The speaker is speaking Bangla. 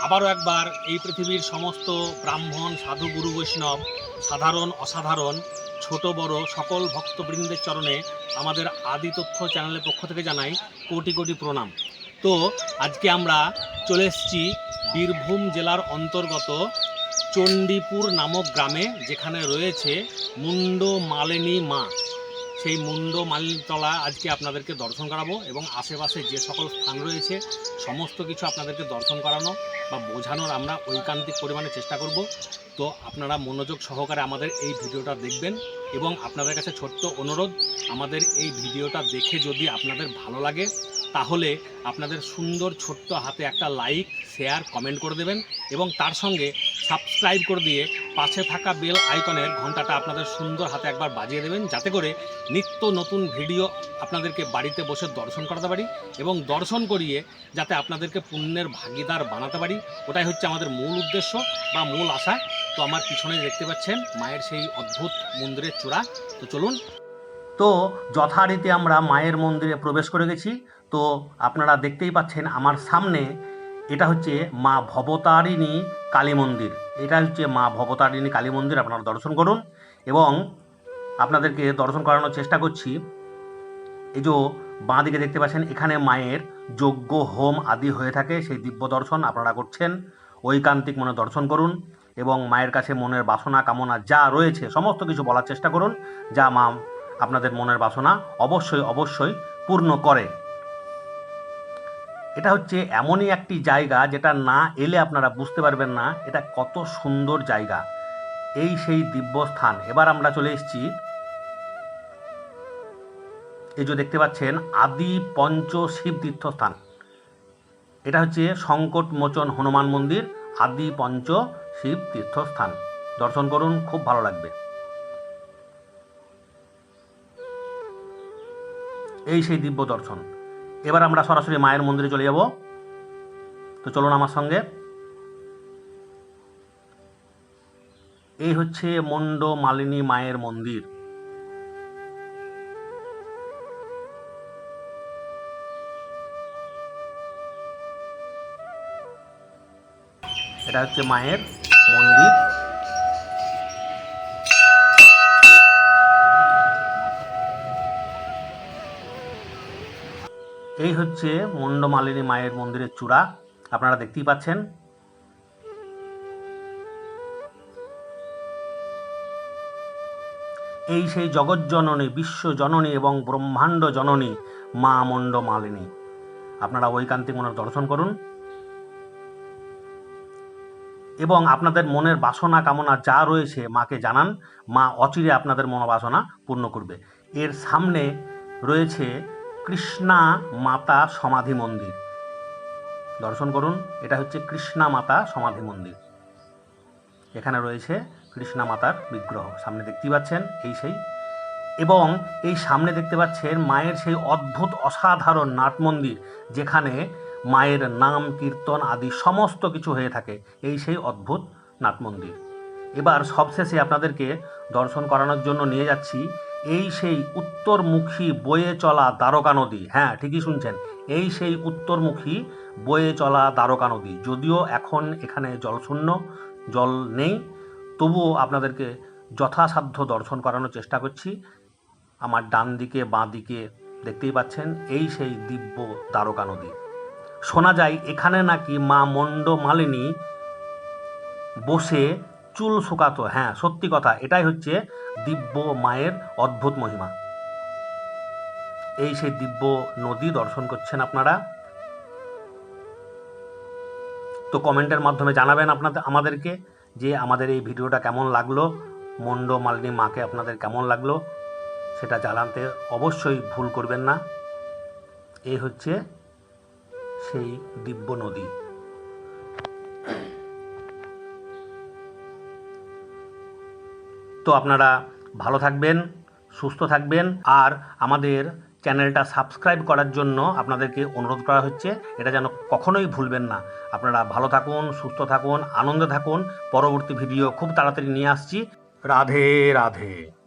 আবারও একবার এই পৃথিবীর সমস্ত ব্রাহ্মণ, সাধু, গুরু, বৈষ্ণব, সাধারণ, অসাধারণ, ছোট, বড় সকল ভক্তবৃন্দের চরণে আমাদের আদি তথ্য চ্যানেলের পক্ষ থেকে জানাই কোটি কোটি প্রণাম। তো, আজকে আমরা চলে এসেছি বীরভূম জেলার অন্তর্গত চণ্ডীপুর নামক গ্রামে, যেখানে রয়েছে মুন্ড মালিনী মা। সেই মুন্ড মালিনীতলা আজকে আপনাদেরকে দর্শন করাবো এবং আশেপাশে যে সকল স্থান রয়েছে, সমস্ত কিছু আপনাদেরকে দর্শন করানো বা বোঝানোর আমরা ঐকান্তিক পরিমাণে চেষ্টা করব। তো আপনারা মনোযোগ সহকারে আমাদের এই ভিডিওটা দেখবেন এবং আপনাদের কাছে ছোট্ট অনুরোধ, আমাদের এই ভিডিওটা দেখে যদি আপনাদের ভালো লাগে, তাহলে আপনাদের সুন্দর ছোট্ট হাতে একটা লাইক, শেয়ার, কমেন্ট করে দেবেন। এবং তার সঙ্গে সাবস্ক্রাইব করে দিয়ে পাশে থাকা বেল আইকনের ঘন্টাটা আপনাদের সুন্দর হাতে একবার বাজিয়ে দেবেন। যাতে করে নিত্য নতুন ভিডিও আপনাদেরকে বাড়িতে বসে দর্শন করাতে পারি এবং দর্শন করিয়ে যাতে আপনাদেরকে পুণ্যের ভাগিদার বানাতে পারি। ওটাই হচ্ছে আমাদের মূল উদ্দেশ্য বা মূল আশা। তো আমার পিছনে দেখতে পাচ্ছেন মায়ের সেই অদ্ভুত মন্দিরের চূড়া। তো চলুন। তো যথারীতি আমরা মায়ের মন্দিরে প্রবেশ করে গেছি। তো আপনারা দেখতেই পাচ্ছেন আমার সামনে এটা হচ্ছে মা ভবতারিণী কালী মন্দির। এটা হচ্ছে মা ভবতারিণী কালী মন্দির, আপনারা দর্শন করুন। এবং আপনাদেরকে দর্শন করানোর চেষ্টা করছি। এই যে বাঁ দিকে দেখতে পাচ্ছেন, এখানে মায়ের যজ্ঞ, হোম আদি হয়ে থাকে। সেই দিব্য দর্শন আপনারা করছেন। ঐকান্তিক মনে দর্শন করুন এবং মায়ের কাছে মনের বাসনা, কামনা যা রয়েছে, সমস্ত কিছু বলার চেষ্টা করুন। যা মা আপনাদের মনের বাসনা অবশ্যই অবশ্যই পূর্ণ করে। এটা হচ্ছে এমনই একটি জায়গা যেটা না এলে আপনারা বুঝতে পারবেন না, এটা কত সুন্দর জায়গা। এই সেই দিব্য স্থান এবার আমরা চলে এসেছি। এই যে দেখতে পাচ্ছেন, আদি পঞ্চ শিব তীর্থস্থান। এটা হচ্ছে সংকট মোচন হনুমান মন্দির, আদি পঞ্চ শিব তীর্থস্থান। দর্শন করুন, খুব ভালো লাগবে। এই সেই দিব্য দর্শন। এবার আমরা সরাসরি মায়ের মন্দিরে চলে যাব। তো চলুন আমার সঙ্গে। এই হচ্ছে মন্ড মালিনী মায়ের মন্দির। এটা হচ্ছে মায়ের মন্দির। এই হচ্ছে মন্ডমালিনী মায়ের মন্দিরের চূড়া। আপনারা দেখতেই পাচ্ছেন। এই সেই জগৎজননী বিশ্বজননী এবং ব্রহ্মাণ্ড জননী মা মন্ড মালিনী আপনারা ঐকান্তিক মনের দর্শন করুন। এবং আপনাদের মনের বাসনা কামনা যা রয়েছে মাকে জানান, মা অচিরে আপনাদের মনোবাসনা পূর্ণ করবে। এর সামনে রয়েছে কৃষ্ণা মাতা সমাধি মন্দির। দর্শন করুন, এটা হচ্ছে কৃষ্ণা মাতা সমাধি মন্দির। এখানে রয়েছে কৃষ্ণা মাতার বিগ্রহ। সামনে দেখতেই পাচ্ছেন, এই সেই। এবং এই সামনে দেখতে পাচ্ছেন মায়ের সেই অদ্ভুত, অসাধারণ নাট মন্দির, যেখানে মায়ের নাম, কীর্তন আদি সমস্ত কিছু হয়ে থাকে। এই সেই অদ্ভুত নাট মন্দির। এবার সবশেষে আপনাদেরকে দর্শন করানোর জন্য নিয়ে যাচ্ছি এই সেই উত্তরমুখী বয়ে চলা দ্বারকা নদী। হ্যাঁ ঠিকই শুনছেন। এই সেই উত্তরমুখী বয়ে চলা দ্বারকা নদী। যদিও এখন এখানে জলশূন্য জল নেই, তবুও আপনাদেরকে যথাসাধ্য দর্শন করানোর চেষ্টা করছি। আমার ডান দিকে, বাঁ দিকে দেখতেই পাচ্ছেন, এই সেই দিব্য দ্বারকা নদী। শোনা যায়, এখানে নাকি মা মণ্ড মালিনী বসে চুল শুকাতো হ্যাঁ সত্যি কথা, এটাই হচ্ছে দিব্য মায়ের অদ্ভুত মহিমা। এই সেই দিব্য নদী দর্শন করছেন আপনারা। তো কমেন্টের মাধ্যমে জানাবেন আপনাদের, আমাদেরকে যে আমাদের এই ভিডিওটা কেমন লাগল, মন্ড মালিনী মাকে আপনাদের কেমন লাগল, সেটা জানাতে অবশ্যই ভুল করবেন না। এই হচ্ছে সেই দিব্য নদী। আপনারা ভালো থাকবেন, সুস্থ থাকবেন আর আমাদের চ্যানেলটা সাবস্ক্রাইব করার জন্য আপনাদেরকে অনুরোধ করা হচ্ছে, এটা যেন কখনোই ভুলবেন না। আপনারা ভালো থাকুন, সুস্থ থাকুন, আনন্দে থাকুন। পরবর্তী ভিডিও খুব তাড়াতাড়ি নিয়ে আসছি। রাধে রাধে।